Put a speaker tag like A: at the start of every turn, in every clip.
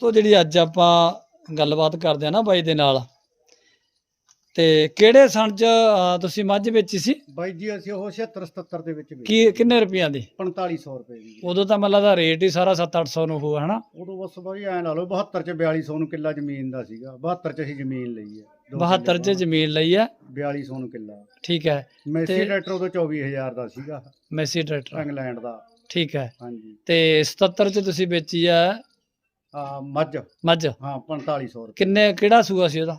A: ਤੋਂ ਜਿਹੜੀ ਅੱਜ ਆਪਾਂ ਗੱਲਬਾਤ ਕਰਦੇ ਆ ਨਾ ਬਾਈ ਦੇ ਨਾਲ ਤੇ ਕਿਹੜੇ ਸਣ ਚ ਤੁਸੀਂ ਮੱਝ ਵੇਚੀ ਸੀ?
B: ਬਾਈ ਜੀ ਅਸੀਂ ਉਹ 76 77 ਦੇ ਵਿੱਚ ਵੇਚੀ।
A: ਕੀ ਕਿੰਨੇ ਰੁਪਈਆਂ ਦੀ?
B: 4500 ਰੁਪਏ ਦੀ
A: ਉਦੋਂ ਤਾਂ ਮੈਨੂੰ ਲੱਗਦਾ ਰੇਟ ਹੀ ਸਾਰਾ 7-800 ਨੂੰ ਹੋਊ ਹਨਾ?
B: ਉਦੋਂ ਬਸ ਬਾਈ ਐ ਲਾ ਲਓ 72 ਚ 4200 ਨੂੰ ਕਿੱਲਾ ਜ਼ਮੀਨ ਦਾ ਸੀਗਾ। 72 ਚ ਅਸੀਂ ਜ਼ਮੀਨ ਲਈ ਹੈ। ਦੋ
A: 72 ਚ ਜ਼ਮੀਨ ਲਈ ਆ
B: 4200 ਨੂੰ ਕਿੱਲਾ।
A: ਠੀਕ ਹੈ।
B: ਮੈਸੀ
A: ਤੇ-
B: ਟਰੈਕਟਰ ਉਦੋਂ 24000 ਦਾ ਸੀਗਾ।
A: Massey tractor.
B: ਇੰਗਲੈਂਡ ਦਾ।
A: ਠੀਕ ਹੈ।
B: ਹਾਂਜੀ।
A: ਤੇ 77 ਚ ਤੁਸੀਂ ਵੇਚੀ ਆ
B: ਆ ਮੱਝ।
A: ਮੱਝ?
B: ਹਾਂ 4500 ਰੁਪਏ।
A: ਕਿੰਨੇ ਕਿਹੜਾ ਸੂਆ ਸੀ ਉਹਦਾ?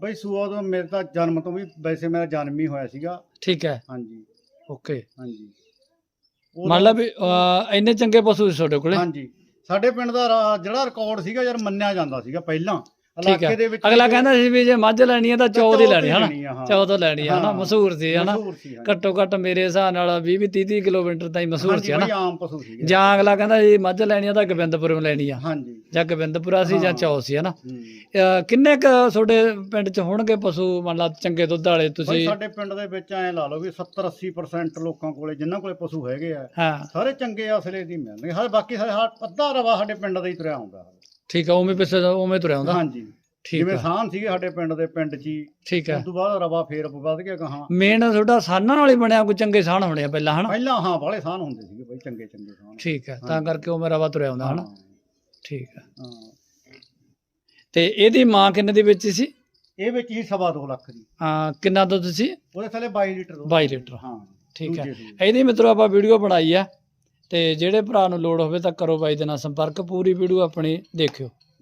B: ਬਈ ਸੂਆ ਤੋਂ ਮੇਰੇ ਤਾਂ ਜਨਮ ਤੋਂ ਵੀ ਵੈਸੇ ਮੇਰਾ ਜਨਮ ਹੀ ਹੋਇਆ ਸੀਗਾ।
A: ਠੀਕ ਹੈ।
B: ਹਾਂਜੀ।
A: ਓਕੇ।
B: ਹਾਂਜੀ।
A: ਵੀ ਅਹ, ਇੰਨੇ ਚੰਗੇ ਪਸ਼ੂ ਸੀ ਤੁਹਾਡੇ ਕੋਲੇ?
B: ਹਾਂਜੀ। ਸਾਡੇ ਪਿੰਡ ਦਾ ਰਾ- ਜਿਹੜਾ ਰਿਕਾਰਡ ਸੀਗਾ ਯਾਰ ਮੰਨਿਆ ਜਾਂਦਾ ਸੀਗਾ ਪਹਿਲਾਂ।
A: ਠੀਕ ਹੈ ਅਗਲਾ ਕਹਿੰਦਾ ਸੀ ਵੀ ਜੇ ਮੱਝ ਲੈਣੀ ਹੈ ਤਾਂ ਚੌ ਦੀ ਲੈਣੀ
B: ਹਾਂ।
A: ਚੌ ਤੋਂ ਲੈਣੀ ਹੈ
B: ਹਾਂ।
A: ਮਸ਼ਹੂਰ ਸੀ
B: ਸੀ ਹਾਂਜੀ।
A: ਘੱਟੋ ਘੱਟ ਮੇਰੇ ਹਿਸਾਬ ਨਾਲ 20 20 30 30 ਕਿਲੋਮੀਟਰ ਤਾਈਂ ਮਸ਼ਹੂਰ ਸੀ
B: ਪਸ਼ੂ ਸੀਗੇ
A: ਜਾਂ ਅਗਲਾ ਕਹਿੰਦਾ ਜੀ ਮੱਝ ਲੈਣੀ ਆ ਤਾਂ ਗੋਬਿੰਦਪੁਰੋਂ ਲੈਣੀ ਆ।
B: ਹਾਂਜੀ।
A: ਜਾਂ ਗੋਬਿੰਦਪੁਰਾ ਸੀ ਜਾਂ
B: ਹਾਂ।
A: ਚੌ ਸੀ
B: ਹੂੰ।
A: ਅਹ ਕਿੰਨੇ ਕ ਤੁਹਾਡੇ ਪਿੰਡ ਚ ਹੋਣਗੇ ਪਸ਼ੂ? ਮੰਨ ਲਾ ਚੰਗੇ ਦੁੱਧ ਵਾਲੇ ਤੁਸੀਂ।
B: ਸਾਡੇ ਪਿੰਡ ਦੇ ਵਿੱਚ ਐ ਲਾ ਲਓ ਵੀ 70 80% ਲੋਕਾਂ ਕੋਲੇ ਜਿਨ੍ਹਾਂ ਕੋਲੇ ਪਸ਼ੂ ਹੈਗੇ ਆ
A: ਹਾਂ।
B: ਸਾਰੇ ਚੰਗੇ ਅਸਲੇ ਦੀ ਮਿਲਣਗੇ। ਹਰ ਬਾਕੀ ਸਾਰੇ ਹਾ- ਅੱਧਾ ਰਵਾ ਸਾਡੇ ਪਿੰਡ ਦਾ ਹੀ ਤੁਰਿਆ ਆਉਂਦਾ
A: ਠੀਕ ਆ ਉਵੇਂ ਪਿੱਛੇ ਦਾ ਉਵੇਂ ਤੁਰਿਆ ਹੁੰਦਾ।
B: ਹਾਂਜੀ।
A: ਠੀਕ
B: ਜਿਵੇਂ
A: ਆ।
B: ਸਾਨ ਸੀਗੇ ਸਾਡੇ ਪਿੰਡ ਦੇ ਪਿੰਡ 'ਚ ਹੀ।
A: ਠੀਕ ਹੈ
B: ਉਸ ਤੋਂ ਬਾਅਦ ਰਵਾ ਫੇਰ ਵੱਧ ਗਿਆ ਕਹਾਂ
A: ਮੇਨ ਤੁਹਾਡਾ ਸਾਨਾਂ ਨਾਲ ਹੀ ਬਣਿਆ ਕੋਈ ਚੰਗੇ ਸਾਨ ਹੋਣੇ ਆ ਪਹਿਲਾਂ ਹਨਾ?
B: ਪਹਿਲਾਂ ਹਾਂ ਬਾਲੇ ਸਾਨ ਹੁੰਦੇ ਸੀਗੇ ਬਈ ਚੰਗੇ ਚੰਗੇ ਸਾਨ
A: ਠੀਕ ਹੈ ਤਾਂ ਕਰਕੇ ਉਹ ਮੇਰਾ ਵਾ ਤੁਰਿਆ ਹੁੰਦਾ ਹਨਾ? ਠੀਕ
B: ਹਾਂ।
A: ਤੇ ਇਹਦੀ ਮਾਂ ਕਿੰਨੇ ਦੀ ਵੇਚੀ ਸੀ?
B: ਇਹ ਵਿੱਚ ਹੀ ਸਵਾ ਦੋ ਲੱਖ ਦੀ।
A: ਹਾਂ ਕਿੰਨਾ ਦੁੱਧ ਸੀ?
B: ਉਹਦੇ ਥੱਲੇ 22 ਲੀਟਰ ਦੁੱਧ।
A: 22 ਲੀਟਰ।
B: ਹਾਂ
A: ਠੀਕ ਹੈ
B: ਦੂਜੇ ਸੂਏ।
A: ਇਹਦੀ ਮਿੱਤਰੋ ਆਪਾਂ ਵੀਡੀਓ ਬਣਾਈ ਆ। ਤੇ ਜਿਹੜੇ ਭਰਾ ਨੂੰ ਲੋੜ ਹੋਵੇ ਤਾਂ ਕਰੋ ਬਾਈ ਦੇ ਨਾਲ ਸੰਪਰਕ, ਪੂਰੀ ਵੀਡੀਓ ਆਪਣੀ ਦੇਖਿਓ।